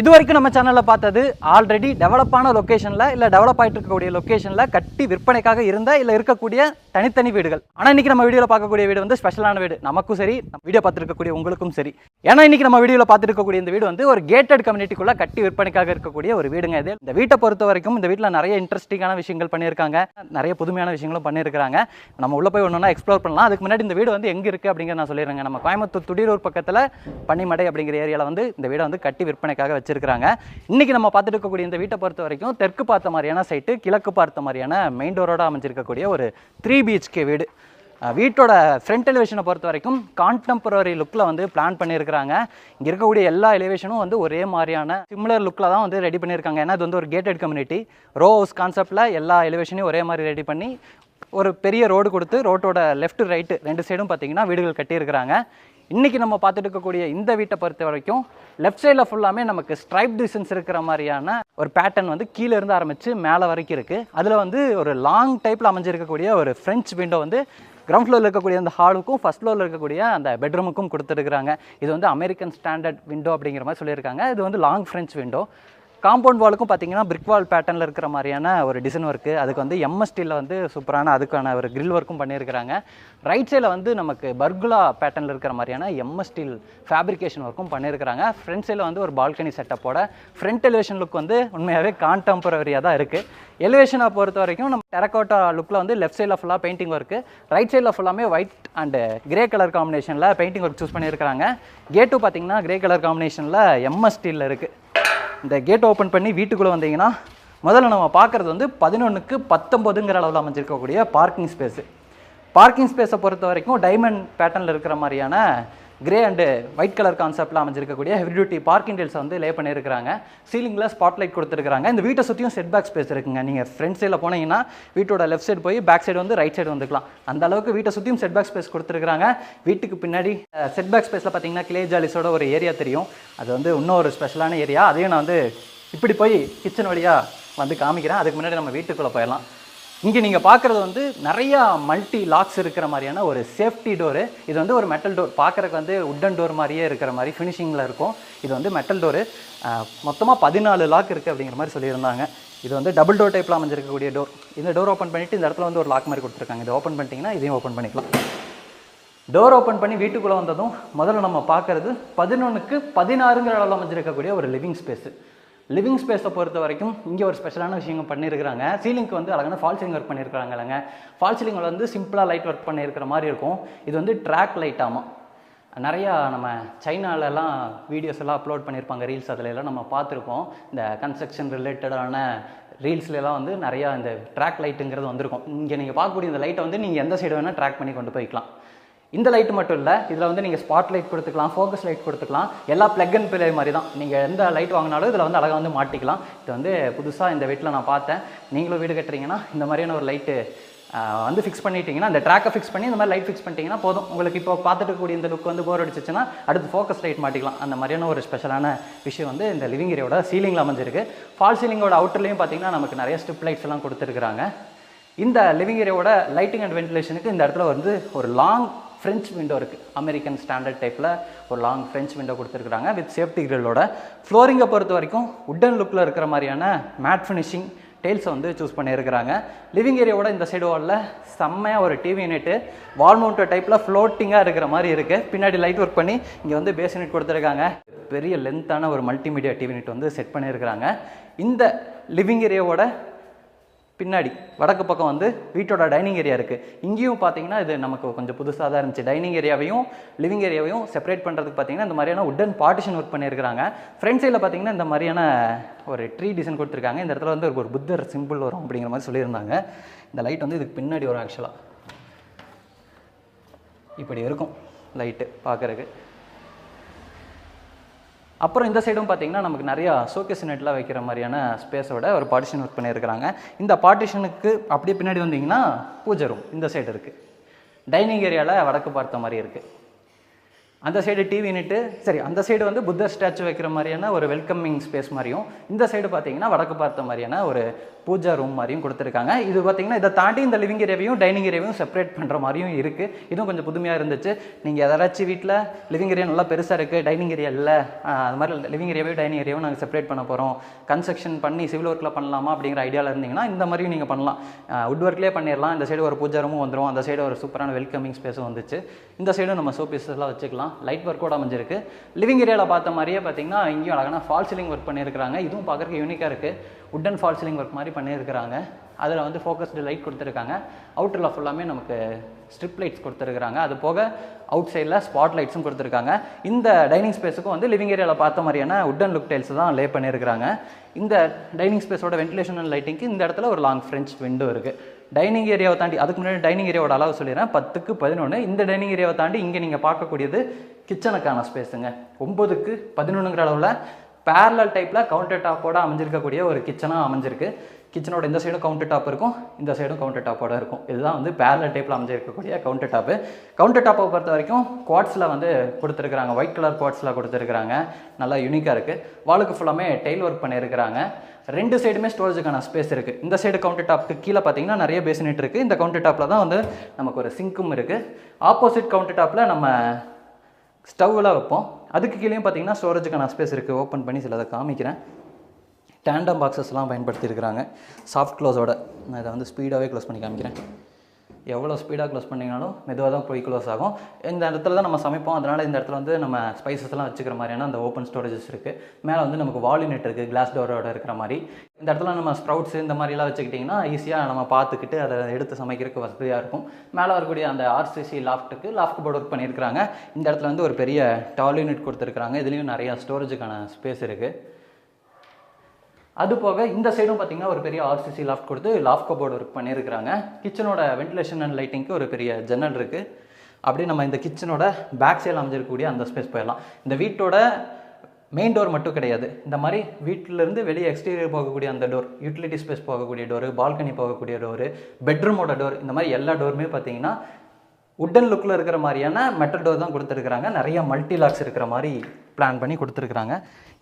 இது வரைக்கும் நம்ம சேனலில் பார்த்தது ஆல்ரெடி டெவலப்பான லொக்கேஷனில் இல்லை டெவலப் ஆகிட்டு இருக்கக்கூடிய லொக்கேஷனில் கட்டி விற்பனைக்காக இருந்த இல்லை இருக்கக்கூடிய தனித்தனி வீடுகள். ஆனால் இன்றைக்கி நம்ம வீடியோவில் பார்க்கக்கூடிய வீடு வந்து ஸ்பெஷலான வீடு. நமக்கும் சரி நம்ம வீடியோ பார்த்துருக்கக்கூடிய உங்களுக்கும் சரி. ஏன்னா இன்றைக்கி நம்ம வீடியோவில் பார்த்துருக்கக்கூடிய இந்த வீடு வந்து ஒரு கேட்டட் கம்யூனிட்டிக்குள்ளே கட்டி விற்பனைக்காக இருக்கக்கூடிய ஒரு வீடுங்க இது. இந்த வீட்டை பொறுத்த வரைக்கும் இந்த வீட்டில் நிறைய இன்ட்ரெஸ்டிங்கான விஷயங்கள் பண்ணியிருக்காங்க. நிறைய புதுமையான விஷயங்களும் பண்ணியிருக்காங்க நம்ம உள்ளே போய் ஒன்றா எக்ஸ்ப்ளோர் பண்ணலாம். அதுக்கு முன்னாடி இந்த வீடு வந்து எங்கே இருக்குது அப்படிங்கிறத நான் சொல்லிடுறேங்க. நம்ம கோயம்புத்தூர் துடியூர் பக்கத்தில் பன்னிமடை அப்படிங்கிற ஏரியாவில் வந்து இந்த வீடை வந்து கட்டி விற்பனைக்காக வச்சிருக்காங்க இன்னைக்கு நம்ம பார்த்துட்டு இருக்கக்கூடிய இந்த வீட்டை பொறுத்த வரைக்கும் தெற்கு பார்த்த மாதிரியான சைட்டு கிழக்கு பார்த்த மாதிரியான மெயின் டோரோடு அமைஞ்சிருக்கக்கூடிய ஒரு த்ரீ பிஹெச்கே வீடு. வீட்டோட ஃப்ரண்ட் எலிவேஷனை பொறுத்த வரைக்கும் கான்டெம்பரரி லுக்கில் வந்து பிளான் பண்ணியிருக்கிறாங்க இங்கே இருக்கக்கூடிய எல்லா எலிவேஷனும் வந்து ஒரே மாதிரியான சிமிலர் லுக்கில் தான் வந்து ரெடி பண்ணியிருக்காங்க ஏன்னா இது வந்து ஒரு கேட்டட் கம்யூனிட்டி ரோ ஹவுஸ் கான்செப்டில் எல்லா எலிவேஷனையும் ஒரே மாதிரி ரெடி பண்ணி ஒரு பெரிய ரோடு கொடுத்து ரோட்டோட லெஃப்ட் ரைட்டு ரெண்டு சைடும் பார்த்தீங்கன்னா வீடுகள் கட்டியிருக்கிறாங்க. இன்றைக்கி நம்ம பார்த்துட்டு இருக்கக்கூடிய இந்த வீட்டை பொறுத்த வரைக்கும் லெஃப்ட் சைடில் ஃபுல்லாமே நமக்கு ஸ்ட்ரைப் டிசைன்ஸ் இருக்கிற மாதிரியான ஒரு பேட்டர்ன் வந்து கீழே இருந்து ஆரம்பித்து மேலே வரைக்கும் இருக்குது அதில் வந்து ஒரு லாங் டைப்பில் அமைஞ்சிருக்கக்கூடிய ஒரு ஃப்ரெஞ்ச் விண்டோ வந்து கிரவுண்ட் ஃப்ளோரில் இருக்கக்கூடிய அந்த ஹாலுக்கும் ஃபஸ்ட் ஃப்ளோரில் இருக்கக்கூடிய அந்த பெட்ரூமுக்கும் கொடுத்துருக்குறாங்க. இது வந்து அமெரிக்கன் ஸ்டாண்டர்ட் விண்டோ அப்படிங்கிற மாதிரி சொல்லியிருக்காங்க. இது வந்து லாங் ஃப்ரெஞ்ச் விண்டோ காம்பவுண்ட் வாலுக்கும் பார்த்தீங்கன்னா பிரிக் வால் பேட்டர்னில் இருக்கிற மாதிரியான ஒரு டிசைன் ஒர்க்கு அதுக்கு வந்து எம்எஸ்டியில் வந்து சூப்பரான அதுக்கான ஒரு கிரில் ஒர்க்கும் பண்ணியிருக்கிறாங்க. ரைட் சைடில் வந்து நமக்கு பர்குலா பேட்டர்னில் இருக்கிற மாதிரியான எம்எஸ்டில் ஃபேப்ரிகேஷன் ஒர்க்கும் பண்ணியிருக்கிறாங்க. ஃப்ரண்ட் சைடில் வந்து ஒரு பால்கனி செட்டப்போட ஃப்ரண்ட் எலிவேஷன் லுக் வந்து உண்மையாகவே கான்டெம்பரரியாக தான் இருக்குது எலிவேஷனை பொறுத்த வரைக்கும் நம்ம டெரக்கோட்டா லுக்கில் வந்து லெஃப்ட் சைடில் ஃபுல்லாக பெயிண்டிங் ஒர்க்கு ரைட் சைடில் ஃபுல்லாமே ஒயிட் அண்டு கிரே கலர் காம்பினேஷனில் பெயிண்டிங் ஒர்க் சூஸ் பண்ணியிருக்கிறாங்க. கேட்டும் பார்த்தீங்கன்னா கிரே கலர் காம்பினேஷனில் எம்எஸ்டியில் இருக்குது இந்த கேட் ஓப்பன் பண்ணி வீட்டுக்குள்ளே வந்தீங்கன்னா முதல்ல நம்ம பார்க்குறது வந்து பதினொன்றுக்கு பத்தொம்பதுங்கிற அளவில் அமைஞ்சிருக்கக்கூடிய பார்க்கிங் ஸ்பேஸு பார்க்கிங் ஸ்பேஸை பொறுத்த வரைக்கும் டைமண்ட் பேட்டர்னில் இருக்கிற மாதிரியான கிரே அண்டு ஒயிட் கலர் கான்செப்டில் அமைஞ்சிருக்கக்கூடிய ஹெவி டியூட்டி பார்க்கிங் டீல்ஸை வந்து லே பண்ணியிருக்கிறாங்க சீலிங்கில் ஸ்பாட்லைட் கொடுத்துருக்காங்க இந்த வீட்டை சுற்றியும் செட் பேக் ஸ்பேஸ் இருக்குங்க நீங்கள் ஃப்ரண்ட் சைடில் போனீங்கன்னா வீட்டோட லெஃப்ட் சைடு போய் பேக் சைடு வந்து ரைட் சைடு வந்துக்கலாம். அந்த அளவுக்கு வீட்டை சுற்றியும் செட் பேக் ஸ்பேஸ் கொடுத்துருக்காங்க வீட்டுக்கு பின்னாடி செட் பேக் ஸ்பேஸில் பார்த்தீங்கன்னா கிளே ஜாலிஸோட ஒரு ஏரியா தெரியும். அது வந்து இன்னும் ஒரு ஸ்பெஷலான ஏரியா அதையும் நான் வந்து இப்படி போய் கிச்சன் வழியாக வந்து காமிக்கிறேன். அதுக்கு முன்னாடி நம்ம வீட்டுக்குள்ளே போயிடலாம். இங்கே நீங்கள் பார்க்குறது வந்து நிறையா மல்டி லாக்ஸ் இருக்கிற மாதிரியான ஒரு சேஃப்டி டோரு இது வந்து ஒரு மெட்டல் டோர் பார்க்குறக்கு வந்து உட்டன் டோர் மாதிரியே இருக்கிற மாதிரி ஃபினிஷிங்கில் இருக்கும். இது வந்து மெட்டல் டோரு மொத்தமாக பதினாலு லாக் இருக்குது அப்படிங்கிற மாதிரி சொல்லியிருந்தாங்க. இது வந்து டபுள் டோர் டைப்பில் அமைஞ்சிருக்கக்கூடிய டோர் இந்த டோர் ஓப்பன் பண்ணிவிட்டு இந்த இடத்துல வந்து ஒரு லாக் மாதிரி கொடுத்துருக்காங்க. இதை ஓப்பன் பண்ணிட்டீங்கன்னா இதையும் ஓப்பன் பண்ணிக்கலாம். டோர் ஓப்பன் பண்ணி வீட்டுக்குள்ளே வந்ததும் முதல்ல நம்ம பார்க்குறது பதினொன்றுக்கு பதினாறுங்கிற அளவில் அமைஞ்சிருக்கக்கூடிய ஒரு லிவிங் ஸ்பேஸு லிவிங் ஸ்பேஸை பொறுத்த வரைக்கும் இங்கே ஒரு ஸ்பெஷலான விஷயங்கள் பண்ணியிருக்கிறாங்க. சீலிங்க்கு வந்து அழகான ஃபால் சீலிங் ஒர்க் பண்ணியிருக்காங்க இல்லைங்க. ஃபால் சீலிங்கில் வந்து சிம்பிளாக லைட் ஒர்க் பண்ணியிருக்கிற மாதிரி இருக்கும். இது வந்து ட்ராக் லைட்டாமா நிறையா நம்ம சைனாலலாம் வீடியோஸ் எல்லாம் அப்லோட் பண்ணியிருப்பாங்க. ரீல்ஸ் அதில் எல்லாம் நம்ம பார்த்துருக்கோம். இந்த கன்ஸ்ட்ரக்ஷன் ரிலேட்டடான ரீல்ஸ்லாம் வந்து நிறையா இந்த ட்ராக் லைட்டுங்கிறது வந்திருக்கும். இங்கே நீங்கள் பார்க்கக்கூடிய இந்த லைட்டை வந்து நீங்கள் எந்த சைடு வேணால் ட்ராக் பண்ணி கொண்டு போய்க்கலாம். இந்த லைட் மட்டும் இல்லை இதில் வந்து நீங்கள் ஸ்பாட் லைட் கொடுத்துக்கலாம் ஃபோக்கஸ் லைட் கொடுத்துக்கலாம். எல்லா ப்ளக் அண்ட் பிளே மாதிரி தான் நீங்கள் எந்த லைட் வாங்கினாலும் இதில் வந்து அழகாக வந்து மாட்டிக்கலாம். இது வந்து புதுசாக இந்த வீட்டில் நான் பார்த்தேன். நீங்களும் வீடு கட்டுறீங்கன்னா இந்த மாதிரியான ஒரு லைட்டு வந்து ஃபிக்ஸ் பண்ணிட்டீங்கன்னா அந்த ட்ராக்கை ஃபிக்ஸ் பண்ணி இந்த மாதிரி லைட் ஃபிக்ஸ் பண்ணிட்டீங்கன்னா போதும். உங்களுக்கு இப்போ பார்த்துட்டு இந்த லுக் வந்து போர் அடிச்சிச்சுன்னா அடுத்து ஃபோக்கஸ் லைட் மாட்டிக்கலாம். அந்த மாதிரியான ஒரு ஸ்பெஷலான விஷயம் வந்து இந்த லிவிங் ஏரியோட சீலிங்கில் அமைஞ்சிருக்கு. ஃபால் சீலிங்கோட அவுட்டர்லேயும் பார்த்தீங்கன்னா நமக்கு நிறைய ஸ்டிப் லைட்ஸ் எல்லாம் கொடுத்துருக்குறாங்க. இந்த லிவிங் ஏரியாவோட லைட்டிங் அண்ட் வென்டிலேஷனுக்கு இந்த இடத்துல வந்து ஒரு லாங் ஃப்ரெஞ்ச் விண்டோ இருக்குது அமெரிக்கன் ஸ்டாண்டர்ட் டைப்பில் ஒரு லாங் ஃப்ரெஞ்ச் விண்டோ கொடுத்துருக்குறாங்க. வித் சேஃப்டி கிரில்லோட ஃப்ளோரிங்கை பொறுத்த வரைக்கும் உட்டன் லுக்கில் இருக்கிற மாதிரியான மேட் ஃபினிஷிங் டெயில்ஸை வந்து சூஸ் பண்ணியிருக்கிறாங்க. லிவிங் ஏரியாவோட இந்த சைடு வாலில் செம்மையாக ஒரு டிவி யூனிட்டு வால் மவுண்டட் டைப்பில் ஃப்ளோட்டிங்காக இருக்கிற மாதிரி இருக்குது பின்னாடி லைட் ஒர்க் பண்ணி இங்கே வந்து பேஸ் யூனிட் கொடுத்துருக்காங்க. பெரிய லென்த்தான ஒரு மல்டிமீடியா டிவி யூனிட் வந்து செட் பண்ணியிருக்கிறாங்க. இந்த லிவிங் ஏரியாவோட பின்னாடி வடக்கு பக்கம் வந்து வீட்டோட டைனிங் ஏரியா இருக்குது இங்கேயும் பார்த்தீங்கன்னா இது நமக்கு கொஞ்சம் புதுசாக தான் இருந்துச்சு. டைனிங் ஏரியாவையும் லிவிங் ஏரியாவையும் செப்பரேட் பண்ணுறதுக்கு பார்த்தீங்கன்னா இந்த மாதிரியான உட்டன் பார்ட்டிஷன் ஒர்க் பண்ணியிருக்காங்க ஃப்ரண்ட் சைடில் பார்த்தீங்கன்னா இந்த மாதிரியான ஒரு ட்ரீ டிசைன் கொடுத்துருக்காங்க. இந்த இடத்துல வந்து ஒரு புத்தர் சிம்பிள் வரும் அப்படிங்கிற மாதிரி சொல்லியிருந்தாங்க. இந்த லைட் வந்து இதுக்கு பின்னாடி வரும் ஆக்சுவலாக இப்படி இருக்கும் லைட்டு பார்க்குறக்கு அப்புறம் இந்த சைடும் பார்த்தீங்கன்னா நமக்கு நிறையா ஷோகேஸ் நெட்லாம் வைக்கிற மாதிரியான ஸ்பேஸோட ஒரு பார்ட்டிஷன் ஒர்க் பண்ணியிருக்கிறாங்க. இந்த பார்ட்டிஷனுக்கு அப்படியே பின்னாடி வந்தீங்கன்னா பூஜை ரூம் இந்த சைடு இருக்குது டைனிங் ஏரியாவில் வடக்கு பார்த்த மாதிரி இருக்குது அந்த சைடு டிவி யூனிட்டு சரி அந்த சைடு வந்து புத்தர் ஸ்டாச்சு வைக்கிற மாதிரியான ஒரு வெல்கமிங் ஸ்பேஸ் மாதிரியும் இந்த சைடு பார்த்தீங்கன்னா வடக்கு பார்த்த மாதிரியான ஒரு பூஜா ரூம் மாதிரியும் கொடுத்துருக்காங்க. இது பார்த்தீங்கன்னா இதை தாண்டி இந்த லிவிங் ஏரியாவையும் டைனிங் ஏரியாவையும் செப்பரேட் பண்ணுற மாதிரியும் இருக்குது இதுவும் கொஞ்சம் புதுமையாக இருந்துச்சு. நீங்கள் எதாச்சும் வீட்டில் லிவிங் ஏரியா நல்லா பெருசாக இருக்குது டைனிங் ஏரியா இல்லை அது மாதிரி லிவிங் ஏரியாவையும் டைனிங் ஏரியாவும் நாங்கள் செப்பரேட் பண்ண போகிறோம் கன்ஸ்ட்ரக்ஷன் பண்ணி சிவில் ஒர்க்கில் பண்ணலாமா அப்படிங்கிற ஐடியாவில் இருந்தீங்கன்னா இந்த மாதிரியும் நீங்கள் பண்ணலாம். உட் ஒர்க்லேயே பண்ணிடலாம் இந்த சைடு ஒரு பூஜா ரூமும் வந்துடும் அந்த சைடு ஒரு சூப்பரான வெல்கமிங் ஸ்பேஸும் வந்துச்சு. இந்த சைடும் நம்ம சோபீஸஸ்லாம் வச்சுக்கலாம். லைட் ஒர்க்கோட அமைஞ்சிருக்கு. லிவிங் ஏரியாவில் பார்த்த மாதிரியே பார்த்தீங்கன்னா இங்கேயும் அழகான ஃபால் சீலிங் ஒர்க் பண்ணியிருக்காங்க இதுவும் பார்க்குறதுக்கு யூனிக்காக இருக்குது உட்டன் ஃபால் சீலிங் ஒர்க் மாதிரி பண்ணியிருக்கிறாங்க. அதில் வந்து ஃபோக்கஸ்டு லைட் கொடுத்துருக்காங்க. அவுட்டரில் ஃபுல்லாமே நமக்கு ஸ்ட்ரிப் லைட்ஸ் கொடுத்துருக்காங்க அது போக அவுட் சைடில் ஸ்பாட் லைட்ஸும் கொடுத்துருக்காங்க. இந்த டைனிங் ஸ்பேஸுக்கும் வந்து லிவிங் ஏரியாவில் பார்த்த மாதிரியான உட்டன் லுக் டைல்ஸ் தான் லே பண்ணியிருக்கிறாங்க. இந்த டைனிங் ஸ்பேஸோட வென்டிலேஷன் அண்ட் லைட்டிங்க்கு இந்த இடத்துல ஒரு லாங் ஃப்ரெஞ்ச் விண்டோ இருக்குது டைனிங் ஏரியாவை தாண்டி அதுக்கு முன்னாடி டைனிங் ஏரியாவோட அளவு சொல்லிடுறேன். பத்துக்கு பதினொன்று இந்த டைனிங் ஏரியாவை தாண்டி இங்கே நீங்கள் பார்க்கக்கூடியது கிச்சனுக்கான ஸ்பேஸுங்க ஒம்பதுக்கு பதினொன்றுங்கிற அளவில் பேரலல் டைப்பில் கவுண்டர் டாப்போட அமைஞ்சிருக்கக்கூடிய ஒரு கிச்சனாக அமைஞ்சிருக்கு. கிச்சனோட இந்த சைடும் கவுண்டர் டாப் இருக்கும் இந்த சைடும் கவுண்டர் டாப்போட இருக்கும். இதுதான் வந்து பேரலல் டைப்பில் அமைஞ்சிருக்கக்கூடிய கவுண்டர் டாப்பு கவுண்டர் டாப்பை பொறுத்த வரைக்கும் குவாட்ஸில் வந்து கொடுத்துருக்குறாங்க. ஒயிட் கலர் குவாட்ஸில் கொடுத்துருக்குறாங்க. நல்லா யூனிக்காக இருக்குது வாளுக்கு ஃபுல்லாமே டெய்ல் ஒர்க் பண்ணியிருக்கிறாங்க. ரெண்டு சைடுமே ஸ்டோரேஜுக்கான ஸ்பேஸ் இருக்குது இந்த சைடு கவுண்டர் டாப்க்கு கீழே பார்த்தீங்கன்னா நிறைய பேசினட் இருக்குது இந்த கவுண்டர் டாப்பில் தான் வந்து நமக்கு ஒரு சிங்க்கும் இருக்குது ஆப்போசிட் கவுண்டர் டாப்பில் நம்ம ஸ்டவ்வில் வைப்போம். அதுக்கு கீழேயும் பார்த்தீங்கன்னா ஸ்டோரேஜுக்கான ஸ்பேஸ் இருக்குது ஓப்பன் பண்ணி சிலதை காமிக்கிறேன். டேண்டம் பாக்ஸஸ்லாம் பயன்படுத்தியிருக்கிறாங்க. சாஃப்ட் க்ளோஸோட நான் இதை வந்து ஸ்பீடாகவே க்ளோஸ் பண்ணி காமிக்கிறேன். எவ்வளோ ஸ்பீடாக க்ளோஸ் பண்ணிங்கனாலும் மெதுவாக தான் போய் க்ளோஸ் ஆகும். இந்த இடத்துல தான் நம்ம சமைப்போம். அதனால் இந்த இடத்துல வந்து நம்ம ஸ்பைசஸ்லாம் வச்சுக்கிற மாதிரியான அந்த ஓப்பன் ஸ்டோரேஜஸ் இருக்குது மேலே வந்து நமக்கு வால்யூனெட் இருக்குது கிளாஸ் டோரோட இருக்கிற மாதிரி. இந்த இடத்துல நம்ம ஸ்ப்ரவுட்ஸ் இந்த மாதிரிலாம் வச்சுக்கிட்டிங்கன்னா ஈஸியாக நம்ம பார்த்துக்கிட்டு அதை எடுத்து சமைக்கிறதுக்கு வசதியாக இருக்கும். மேலே வரக்கூடிய அந்த ஆர்சிசி லாஃப்ட்டுக்கு லாஃப்ட் போர்டு ஒர்க் பண்ணியிருக்கிறாங்க. இந்த இடத்துல வந்து ஒரு பெரிய டால் யூனிட் கொடுத்துருக்குறாங்க. இதுலேயும் நிறையா ஸ்டோரேஜுக்கான ஸ்பேஸ் இருக்குது அது போக இந்த சைடும் பார்த்தீங்கன்னா ஒரு பெரிய ஆர்சிசி லாஃப்ட் கொடுத்து லாஃப்ட் கபோர்டு ஒர்க் பண்ணியிருக்கிறாங்க கிச்சனோட வென்டிலேஷன் அண்ட் லைட்டிங்க்கு ஒரு பெரிய ஜன்னல் இருக்குது அப்படியே நம்ம இந்த கிச்சனோட பேக் சைடில் அமைஞ்சிருக்கக்கூடிய அந்த ஸ்பேஸ் போயிடலாம். இந்த வீட்டோட மெயின் டோர் மட்டும் கிடையாது. இந்த மாதிரி வீட்டிலேருந்து வெளியே எக்ஸ்டீரியர் போகக்கூடிய அந்த டோர் யூட்டிலிட்டி ஸ்பேஸ் போகக்கூடிய டோரு பால்கனி போகக்கூடிய டோரு பெட்ரூமோட டோர் இந்த மாதிரி எல்லா டோருமே பார்த்தீங்கன்னா உட்டன் லுக்கில் இருக்கிற மாதிரியான மெட்டல் டோர் தான் கொடுத்துருக்குறாங்க. நிறைய மல்டி லாக்ஸ் இருக்கிற மாதிரி பிளான் பண்ணி கொடுத்துருக்குறாங்க.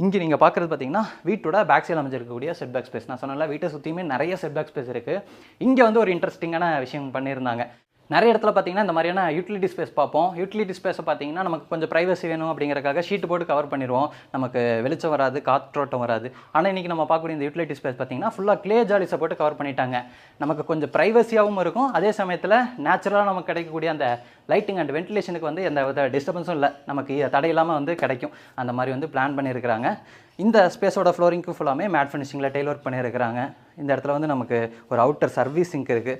இங்கே நீங்கள் பார்க்குறது பார்த்தீங்கன்னா வீட்டோட பேக் சைடு அமைஞ்சிருக்கக்கூடிய செட் பேக் ஸ்பேஸ் நான் சொன்னல வீட்டை சுற்றியுமே நிறைய செட் பேக் ஸ்பேஸ் இருக்குது இங்கே வந்து ஒரு இன்ட்ரெஸ்டிங்கான விஷயம் பண்ணியிருந்தாங்க. நிறைய இடத்துல பார்த்தீங்கன்னா இந்த மாதிரியான யூட்டிலிட்டி ஸ்பேஸ் பார்ப்போம். யூட்டிலிட்டி ஸ்பேஸை பார்த்தீங்கன்னா நமக்கு கொஞ்சம் ப்ரைவசி வேணும் அப்படிங்கிறக்காக ஷீட் போட்டு கவர் பண்ணிடுவோம். நமக்கு வெளிச்சம் வராது காற்றோட்டம் வராது. ஆனால் இன்றைக்கி நம்ம பார்க்கக்கூடிய இந்த யூட்டிலிட்டி ஸ்பேஸ் பார்த்தீங்கன்னா ஃபுல்லாக க்ளே ஜாலிஸை போட்டு கவர் பண்ணிட்டாங்க. நமக்கு கொஞ்சம் ப்ரைவசியாகவும் இருக்கும். அதே சமயத்தில் நேச்சுரலாக நமக்கு கிடைக்கக்கூடிய அந்த லைட்டிங் அண்ட் வென்டிலேஷனுக்கு வந்து எந்த வித டிஸ்டர்பன்ஸும் இல்லை. நமக்கு தடையில்லாமல் வந்து கிடைக்கும். அந்த மாதிரி வந்து பிளான் பண்ணியிருக்கிறாங்க. இந்த ஸ்பேஸோட ஃப்ளோரிங்க்கு ஃபுல்லாமே மேட் ஃபினிஷிங்கில் டெய்லர் பண்ணியிருக்கிறாங்க. இந்த இடத்துல வந்து நமக்கு ஒரு அவுட்டர் சர்வீஸ் இருக்குது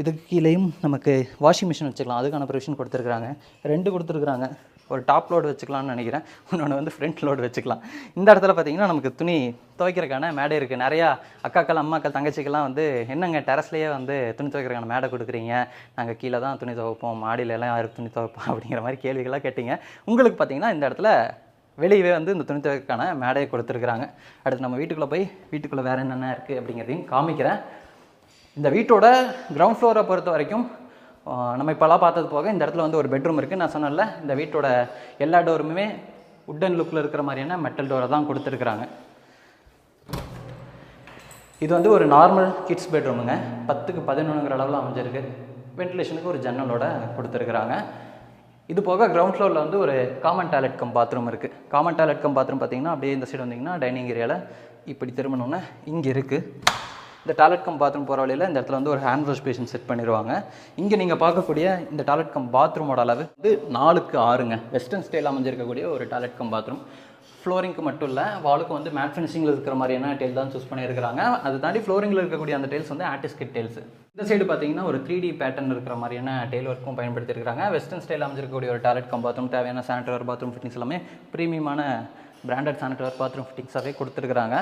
இதுக்கு கீழேயும் நமக்கு வாஷிங் மிஷின் வச்சுக்கலாம். அதுக்கான ப்ரொவிஷன் கொடுத்துருக்குறாங்க. ரெண்டு கொடுத்துருக்குறாங்க. ஒரு டாப் லோடு வச்சுக்கலாம்னு நினைக்கிறேன். இன்னொன்று வந்து ஃப்ரண்ட் லோடு வச்சுக்கலாம். இந்த இடத்துல பார்த்தீங்கன்னா நமக்கு துணி துவைக்கிறதுக்கான மேடை இருக்குது நிறையா அக்காக்கள் அம்மாக்கள் தங்கச்சிக்கெல்லாம் வந்து என்னங்க டெரஸ்லேயே வந்து துணி துவைக்கிறதுக்கான மேடை கொடுக்குறீங்க? நாங்கள் கீழே தான் துணி துவைப்போம். மாடியிலலாம் எல்லாம் யாருக்கு துணி துவைப்போம் அப்படிங்கிற மாதிரி கேள்விகளாக கேட்டீங்க. உங்களுக்கு பார்த்தீங்கன்னா இந்த இடத்துல வெளியவே வந்து இந்த துணி துவைக்கான மேடையை கொடுத்துருக்குறாங்க. அடுத்து நம்ம வீட்டுக்குள்ளே போய் வீட்டுக்குள்ளே வேறு என்னென்ன இருக்குது அப்படிங்கிறதையும் காமிக்கிறேன். இந்த வீட்டோட கிரவுண்ட் ஃப்ளோரை பொறுத்த வரைக்கும் நம்ம இப்போலாம் பார்த்தது போக இந்த இடத்துல வந்து ஒரு பெட்ரூம் இருக்குது நான் சொன்னேன்ல இந்த வீட்டோட எல்லா டோருமே உட்டன் லுக்கில் இருக்கிற மாதிரியான மெட்டல் டோரை தான் கொடுத்துருக்குறாங்க. இது வந்து ஒரு நார்மல் கிட்ஸ் பெட்ரூமுங்க பத்துக்கு பதினொன்றுங்கிற அளவில் அமைஞ்சிருக்கு. வென்டிலேஷனுக்கு ஒரு ஜன்னலோட கொடுத்துருக்குறாங்க. இது போக கிரவுண்ட் ஃப்ளோரில் வந்து ஒரு காமன் டாய்லெட் கம் பாத்ரூம் இருக்குது காமன் டாய்லெட் கம் பாத்ரூம் பார்த்தீங்கன்னா அப்படியே இந்த சைடு வந்தீங்கன்னா டைனிங் ஏரியாவில் இப்படி திரும்பணுன்னா இங்கே இருக்குது இந்த டாய்லெட் கம் பாத்ரூம் போகிற வழியில் இந்த இடத்துல வந்து ஒரு ஹேண்ட் வாஷ் பேஷன் செட் பண்ணிடுவாங்க இங்கே நீங்கள் பார்க்கக்கூடிய இந்த டாய்லெட் கம் பாத்ரூமோட அளவு வந்து நாலுக்கு ஆறுங்க. வெஸ்டர்ன் ஸ்டைல் அமைஞ்சிருக்கக்கூடிய ஒரு டாய்லெட் கம் பாத்ரூம் ஃப்ளோரிங்க்கு மட்டும் இல்லை வாலுக்கு வந்து மேட் ஃபினிஷிங்கில் இருக்கிற மாதிரியான டெயில் தான் சூஸ் பண்ணியிருக்கிறாங்க. அது தாண்டி ஃப்ளோரிங்கில் இருக்கக்கூடிய அந்த டெயில்ஸ் வந்து ஆர்டிஸ்கிட் டெயில்ஸ் இந்த சைடு பார்த்தீங்கன்னா ஒரு த்ரீ டி பேட்டர்ன் இருக்கிற மாதிரியான டெயில் ஒர்க்கும் பயன்படுத்தியிருக்காங்க வெஸ்டர்ன் ஸ்டைல் அமைஞ்சிருக்கக்கூடிய ஒரு டாய்லெட் கம் பாத்ரூம் தேவையான சானிட்டரி பாத்ரூம் ஃபிட்டிங்ஸ் எல்லாமே ப்ரீமியமான பிராண்டட் சானிட்டரி பாத்ரூம் ஃபிட்டிங்ஸாகவே கொடுத்துருக்குறாங்க.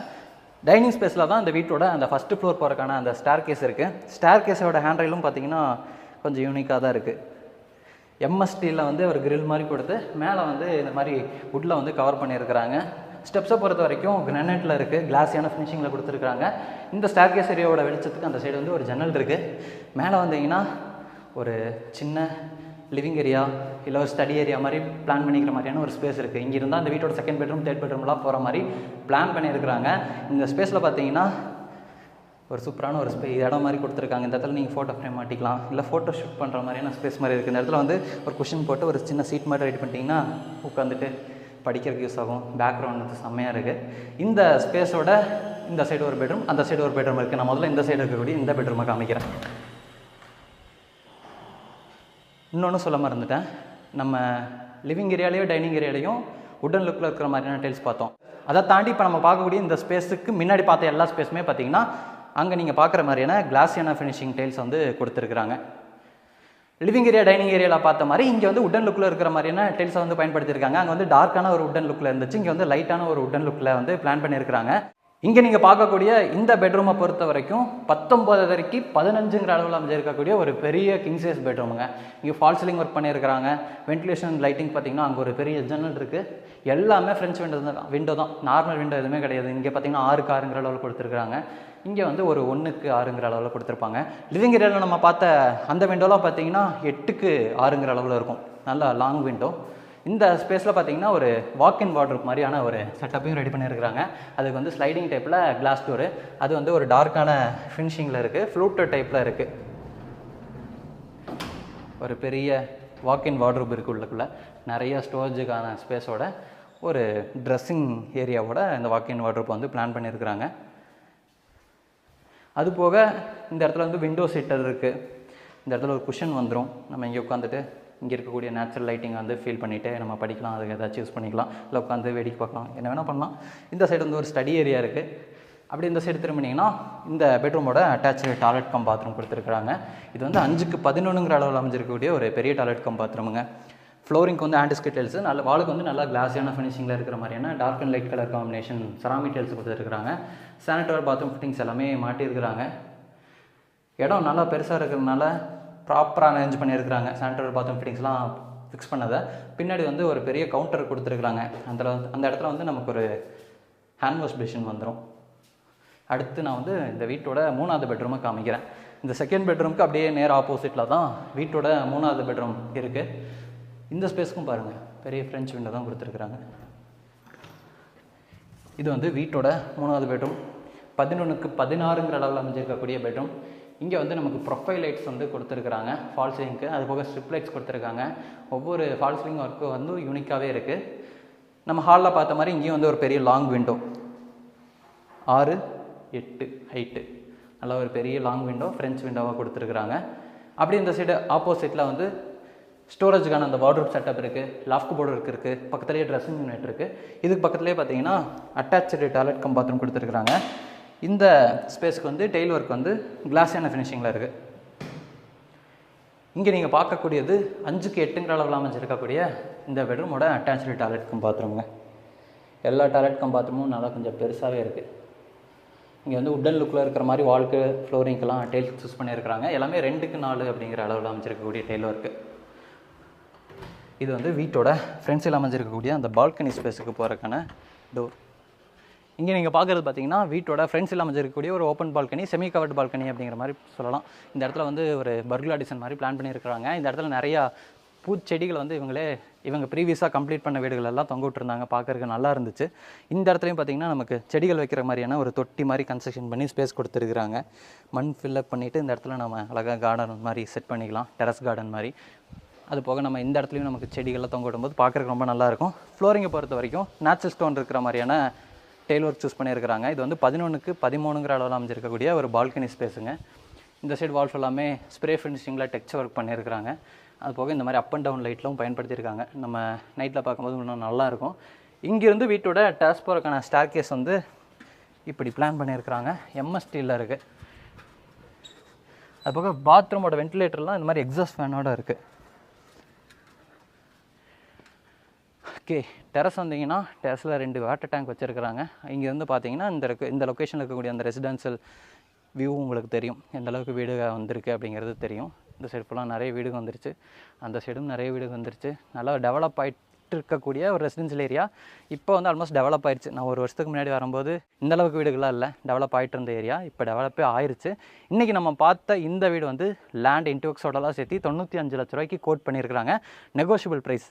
டைனிங் ஸ்பேஸில் தான் அந்த வீட்டோட அந்த ஃபஸ்ட்டு ஃப்ளோர் போகிறக்கான அந்த ஸ்டார் கேஸ் இருக்குது ஸ்டார் கேஸோட ஹேண்ட் ரைலும் பார்த்தீங்கன்னா கொஞ்சம் யூனிக்காக தான் இருக்குது எம்எஸ்டியில் வந்து ஒரு கிரில் மாதிரி கொடுத்து மேலே வந்து இந்த மாதிரி வுட்டில் வந்து கவர் பண்ணியிருக்கிறாங்க. ஸ்டெப்ஸை பொறுத்த வரைக்கும் கிரானைட்டில் இருக்குது கிளாஸியான ஃபினிஷிங்கில் கொடுத்துருக்காங்க இந்த ஸ்டார் கேஸ் ஏரியாவோட வெளிச்சத்துக்கு அந்த சைடு வந்து ஒரு ஜன்னல் இருக்குது மேலே வந்தீங்கன்னா ஒரு சின்ன லிவிங் ஏரியா இல்லை ஒரு ஸ்டடி ஏரியா மாதிரி பிளான் பண்ணிக்கிற மாதிரியான ஒரு ஸ்பேஸ் இருக்குது இங்கே இருந்தால் அந்த வீட்டோட செகண்ட் பெட்ரூம் தேர்ட் பெட்ரூம்லாம் போகிற மாதிரி பிளான் பண்ணியிருக்கிறாங்க. இந்த ஸ்பேஸில் பார்த்தீங்கன்னா ஒரு சூப்பரான ஒரு ஸ்பே இடம் மாதிரி கொடுத்துருக்காங்க. இந்த இடத்துல நீங்கள் ஃபோட்டோ ஃப்ரேம் மாட்டிக்கலாம். இல்லை ஃபோட்டோ ஷூட் பண்ணுற மாதிரியான ஸ்பேஸ் மாதிரி இருக்குது இந்த இடத்துல வந்து ஒரு குஷின் போட்டு ஒரு சின்ன சீட் மாதிரி ரெடி பண்ணிட்டீங்கன்னா உட்காந்துட்டு படிக்கிறதுக்கு யூஸ் ஆகும். பேக்ரவுண்ட் வந்து செம்மையாக இருக்குது இந்த ஸ்பேஸோட இந்த சைடு ஒரு பெட்ரூம் அந்த சைடு ஒரு பெட்ரூம் இருக்குது நான் முதல்ல இந்த சைடு இருக்கக்கூடிய இந்த பெட்ரூமை காமிக்கிறேன். இன்னொன்று சொல்ல மறந்துட்டேன். நம்ம லிவிங் ஏரியாலேயும் டைனிங் ஏரியாலையும் உடன் லுக்கில் இருக்கிற மாதிரியான டைல்ஸ் பார்த்தோம். அதை தாண்டி இப்போ நம்ம பார்க்கக்கூடிய இந்த ஸ்பேஸுக்கு முன்னாடி பார்த்த எல்லா ஸ்பேஸுமே பார்த்தீங்கன்னா அங்கே நீங்கள் பார்க்குற மாதிரியான கிளாஸியான ஃபினிஷிங் டைல்ஸ் வந்து கொடுத்துருக்குறாங்க. லிவிங் ஏரியா டைனிங் ஏரியாவில் பார்த்த மாதிரி இங்கே வந்து உடன் லுக்கில் இருக்கிற மாதிரியான டைல்ஸை வந்து பயன்படுத்தியிருக்காங்க. அங்கே வந்து டார்க்கான ஒரு உடன் லுக்கில் இருந்துச்சு. இங்கே வந்து லைட்டான ஒரு உடன் லுக்கில் வந்து பிளான் பண்ணியிருக்கிறாங்க. இங்கே நீங்கள் பார்க்கக்கூடிய இந்த பெட்ரூமை பொறுத்த வரைக்கும் பத்தொம்பதரைக்கு பதினஞ்சுங்கிற அளவில் அமைஞ்சிருக்கக்கூடிய ஒரு பெரிய கிங் சைஸ் பெட்ரூமுங்க இங்கே ஃபால் சீலிங் ஒர்க் பண்ணியிருக்கிறாங்க. வென்டிலேஷன் லைட்டிங் பார்த்தீங்கன்னா அங்கே ஒரு பெரிய ஜன்னல் இருக்குது எல்லாமே ஃப்ரெஞ்ச் விண்டோ தான் விண்டோ தான். நார்மல் விண்டோ எதுவுமே கிடையாது. இங்கே பார்த்தீங்கன்னா ஆறுக்கு ஆறுங்கிற அளவில் கொடுத்துருக்காங்க இங்கே வந்து ஒரு ஒன்றுக்கு ஆறுங்கிற அளவில் கொடுத்துருப்பாங்க. லிவிங் ஏரியாவில் நம்ம பார்த்த அந்த விண்டோலாம் பார்த்தீங்கன்னா எட்டுக்கு ஆறுங்கிற அளவில் இருக்கும். நல்ல லாங் விண்டோ இந்த ஸ்பேஸில் பார்த்தீங்கன்னா ஒரு வாக்கின் வார்ட்ரூப் மாதிரியான ஒரு செட்டப்பையும் ரெடி பண்ணியிருக்கிறாங்க. அதுக்கு வந்து ஸ்லைடிங் டைப்பில் கிளாஸ் டோரு அது வந்து ஒரு டார்க்கான ஃபினிஷிங்கில் இருக்குது ஃப்ளூட்டர் டைப்பில் இருக்குது ஒரு பெரிய வாக்கின் வாட்ரூப் இருக்குது உள்ளக்குள்ளே. நிறைய ஸ்டோரேஜுக்கான ஸ்பேஸோட ஒரு ட்ரெஸ்ஸிங் ஏரியாவோட இந்த வாக்கின் வாட்ரூப் வந்து பிளான் பண்ணியிருக்கிறாங்க. அது போக இந்த இடத்துல வந்து விண்டோ சீட்டர் இருக்குது இந்த இடத்துல ஒரு குஷன் வந்துடும் நம்ம இங்கே உட்காந்துட்டு இங்கே இருக்கக்கூடிய நேச்சுரல் லைட்டிங் வந்து ஃபீல் பண்ணிவிட்டு நம்ம படிக்கலாம் அதுக்கு ஏதாச்சும் யூஸ் பண்ணிக்கலாம். இல்லை உட்காந்து வேடிக்கை பார்க்கலாம். என்ன வேணால் பண்ணலாம். இந்த சைடு வந்து ஒரு ஸ்டடி ஏரியா இருக்குது அப்படி இந்த சைடு திரும்பினீங்கன்னா இந்த பெட்ரூமோட அட்டாச்சு டாய்லெட் கம் பாத்ரூம் கொடுத்துருக்குறாங்க. இது வந்து அஞ்சுக்கு பதினொன்றுங்கிற அளவில் அமைஞ்சிருக்கக்கூடிய ஒரு பெரிய டாய்லெட் கம் பாத்ரூமுங்க ஃப்ளோரிங்க்கு வந்து ஆன்டிஸ்கட் நல்ல வாளுக்கு வந்து நல்லா கிளாஸியான ஃபினிஷிங்கில் இருக்கிற மாதிரியான dark and light colour combination ceramic tiles கொடுத்துருக்குறாங்க. சானிட்டரி பாத்ரூம் ஃபிட்டிங்ஸ் எல்லாமே மாட்டியிருக்கிறாங்க. இடம் நல்லா பெருசாக இருக்கிறதுனால ப்ராப்பராக அரேஞ்ச் பண்ணியிருக்கிறாங்க. சானிட்டரி பாத்ரூம் ஃபிட்டிங்ஸ்லாம் ஃபிக்ஸ் பண்ணதை. பின்னாடி வந்து ஒரு பெரிய கவுண்டர் கொடுத்துருக்குறாங்க. அந்த அந்த இடத்துல வந்து நமக்கு ஒரு ஹேண்ட் வாஷ் பேஷின் வந்துடும் அடுத்து நான் வந்து இந்த வீட்டோட மூணாவது பெட்ரூமை காமிக்கிறேன். இந்த செகண்ட் பெட்ரூமுக்கு அப்படியே நேர் ஆப்போசிட்டில் தான் வீட்டோட மூணாவது பெட்ரூம் இருக்குது இந்த ஸ்பேஸ்க்கும் பாருங்கள் பெரிய ஃப்ரெஞ்ச் விண்டோ தான் கொடுத்துருக்குறாங்க. இது வந்து வீட்டோட மூணாவது பெட்ரூம் பதினொன்றுக்கு பதினாறுங்கிற அளவில் அமைஞ்சிருக்கக்கூடிய பெட்ரூம் இங்கே வந்து நமக்கு ப்ரொஃபைல் லைட்ஸ் வந்து கொடுத்துருக்குறாங்க. ஃபால்ஸ் லிங்க்கு அது போக ஸ்ட்ரிப் லைட்ஸ் கொடுத்துருக்காங்க. ஒவ்வொரு ஃபால்ஸ் லிங்க் ஒர்க்கும் வந்து யூனிக்காகவே இருக்குது நம்ம ஹாலில் பார்த்த மாதிரி இங்கேயும் வந்து ஒரு பெரிய லாங் விண்டோ ஆறு எட்டு ஹைட்டு நல்ல ஒரு பெரிய லாங் விண்டோ ஃப்ரெஞ்ச் விண்டோவாக கொடுத்துருக்குறாங்க. அப்படி இந்த சைடு ஆப்போசிட்டில் வந்து ஸ்டோரேஜுக்கான அந்த வார்ட்ரூப் செட்டப் இருக்குது லாஃப்ட் போர்டு இருக்குது பக்கத்துலேயே ட்ரெஸ்ஸிங் யூனிட் இருக்குது இதுக்கு பக்கத்துலேயே பார்த்தீங்கன்னா அட்டாச்சு டாய்லெட் கம் பாத்ரூம் கொடுத்துருக்குறாங்க. இந்த ஸ்பேஸ்க்கு வந்து டெய்ல் ஒர்க் வந்து கிளாஸியான ஃபினிஷிங்கில் இருக்குது இங்கே நீங்கள் பார்க்கக்கூடியது அஞ்சுக்கு எட்டுங்கிற அளவில் அமைஞ்சிருக்கக்கூடிய இந்த பெட்ரூமோட அட்டாச்சு டாய்லெட் கம் பாத்ரூமுங்க எல்லா டாய்லெட் கம் பாத்ரூமும் நல்லா கொஞ்சம் பெருசாகவே இருக்குது இங்கே வந்து உட்டன் லுக்கில் இருக்கிற மாதிரி வால்க்கு ஃப்ளோரிங்க்கெல்லாம் டைல்ஸ் சூஸ் பண்ணியிருக்கிறாங்க. எல்லாமே ரெண்டுக்கு நாலு அப்படிங்கிற அளவில் அமைச்சிருக்கக்கூடிய டெய்ல் ஒர்க்கு. இது வந்து வீட்டோட ஃப்ரெண்ட்ஸில் அமைஞ்சிருக்கக்கூடிய அந்த பால்கனி ஸ்பேஸுக்கு போகிறக்கான டோர் இங்கே நீங்கள் பார்க்குறது பார்த்தீங்கன்னா வீட்டோட ஃப்ரெண்ட்ஸ் இல்லாமல் இருக்கக்கூடிய ஒரு open balcony semi covered balcony அப்படிங்கிற மாதிரி சொல்லலாம். இந்த இடத்துல வந்து ஒரு பர்குலா டிசைன் மாதிரி பிளான் பண்ணியிருக்கிறாங்க. இந்த இடத்துல நிறையா பூச்செடிகளை வந்து இவங்களே இவங்க ப்ரீவியஸாக கம்ப்ளீட் பண்ண வீடுகள் எல்லாம் தொங்க விட்டுருந்தாங்க. பார்க்கறதுக்கு நல்லா இருந்துச்சு. இந்த இடத்துலையும் பார்த்தீங்கன்னா நமக்கு செடிகள் வைக்கிற மாதிரியான ஒரு தொட்டி மாதிரி கன்ஸ்ட்ரக்ஷன் பண்ணி ஸ்பேஸ் கொடுத்துருக்குறாங்க. மண் ஃபில்லப் பண்ணிவிட்டு இந்த இடத்துல நம்ம அழகாக கார்டன் மாதிரி செட் பண்ணிக்கலாம். டெரஸ் கார்டன் மாதிரி. அது போக நம்ம இந்த இடத்துலையும் நமக்கு செடிகள்லாம் தொங்க விடும்போது பார்க்குறதுக்கு ரொம்ப நல்லாயிருக்கும் ஃப்ளோரிங்கை பொறுத்த வரைக்கும் நேச்சுரல் ஸ்டோன் இருக்கிற மாதிரியான டெய்ல் ஒர்க் சூஸ் பண்ணியிருக்கிறாங்க. இது வந்து பதினொன்றுக்கு பதிமூணுங்கிற அளவில் அமைஞ்சிருக்கக்கூடிய ஒரு பால்கனி ஸ்பேஸுங்க. இந்த சைடு வால்ஸ் எல்லாமே ஸ்ப்ரே ஃபினிஷிங்கில் டெக்ஸ்சர் ஒர்க் பண்ணியிருக்கிறாங்க. அது போக இந்த மாதிரி அப் அண்ட் டவுன் லைட்லாம் பயன்படுத்தியிருக்காங்க. நம்ம நைட்டில் பார்க்கும்போது இன்னும் நல்லாயிருக்கும் இங்கேருந்து வீட்டோட டேஸ் போகிறக்கான ஸ்டார் கேஸ் வந்து இப்படி பிளான் பண்ணியிருக்கிறாங்க. எம்எஸ்டியில் இருக்குது அது போக பாத்ரூமோட வென்டிலேட்டர்லாம் இந்த மாதிரி எக்ஸாஸ்ட் ஃபேனோட இருக்குது ஓகே. டெரஸ் வந்தீங்கன்னா டெரஸில் ரெண்டு வாட்டர் டேங்க் வச்சுருக்கிறாங்க. இங்கேருந்து பார்த்தீங்கன்னா இந்த இந்த லொக்கேஷனில் இருக்கக்கூடிய அந்த ரெசிடென்ஷியல் வியூ உங்களுக்கு தெரியும். எந்த அளவுக்கு வீடு வந்திருக்கு அப்படிங்கிறது தெரியும். இந்த சைடு ஃபுல்லாக நிறைய வீடு வந்துருச்சு. அந்த சைடும் நிறைய வீடு வந்துருச்சு. நல்லா டெவலப் ஆகிட்டு இருக்கக்கூடிய ஒரு ரெசிடென்ஷியல் ஏரியா இப்போ வந்து ஆல்மோஸ்ட் டெவலப் ஆயிடுச்சு நான் ஒரு வருஷத்துக்கு முன்னாடி வரும்போது இந்த அளவுக்கு வீடுகள்லாம் இல்லை. டெவலப் ஆகிட்டு இருந்த ஏரியா இப்போ டெவலப்பே ஆயிடுச்சு இன்றைக்கி நம்ம பார்த்த இந்த வீடு வந்து லேண்ட் இன்டெக்ஸோடலாம் சேர்த்து தொண்ணூற்றி அஞ்சு லட்ச ரூபாய்க்கு கோட் பண்ணியிருக்கிறாங்க. நெகோஷியபிள் ப்ரைஸ்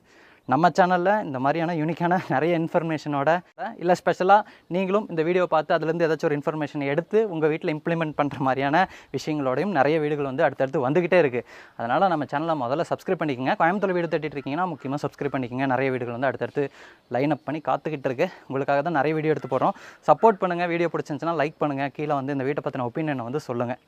நம்ம சேனலில் இந்த மாதிரியான யூனிக்கான நிறைய இன்ஃபர்மேஷனோட இல்லை ஸ்பெஷலாக நீங்களும் இந்த வீடியோ பார்த்து அதுலேருந்து ஏதாச்சும் ஒரு இன்ஃபர்மேஷன் எடுத்து உங்கள் வீட்டில் இம்ப்ளிமெண்ட் பண்ணுற மாதிரியான விஷயங்களோடையும் நிறைய வீடுகள் வந்து அடுத்தடுத்து வந்துக்கிட்டே இருக்குது அதனால் நம்ம சேனலை முதல்ல சப்ஸ்கிரைப் பண்ணிக்கோங்க. கோயம்புத்தூர் வீடு தட்டிட்டு இருக்கீங்கன்னா முக்கியமாக சப்ஸ்கிரைப் பண்ணிக்கோங்க. நிறைய வீடுகள் வந்து அடுத்தடுத்து லைன் அப் பண்ணி காத்துக்கிட்டு இருக்கு. உங்களுக்காக தான் நிறைய வீடியோ எடுத்து போடுறோம் சப்போர்ட் பண்ணுங்கள் வீடியோ பிடிச்சிருந்துச்சுன்னா லைக் பண்ணுங்கள் கீழே வந்து இந்த வீட்டை பற்றின ஒப்பீனியனை வந்து சொல்லுங்கள்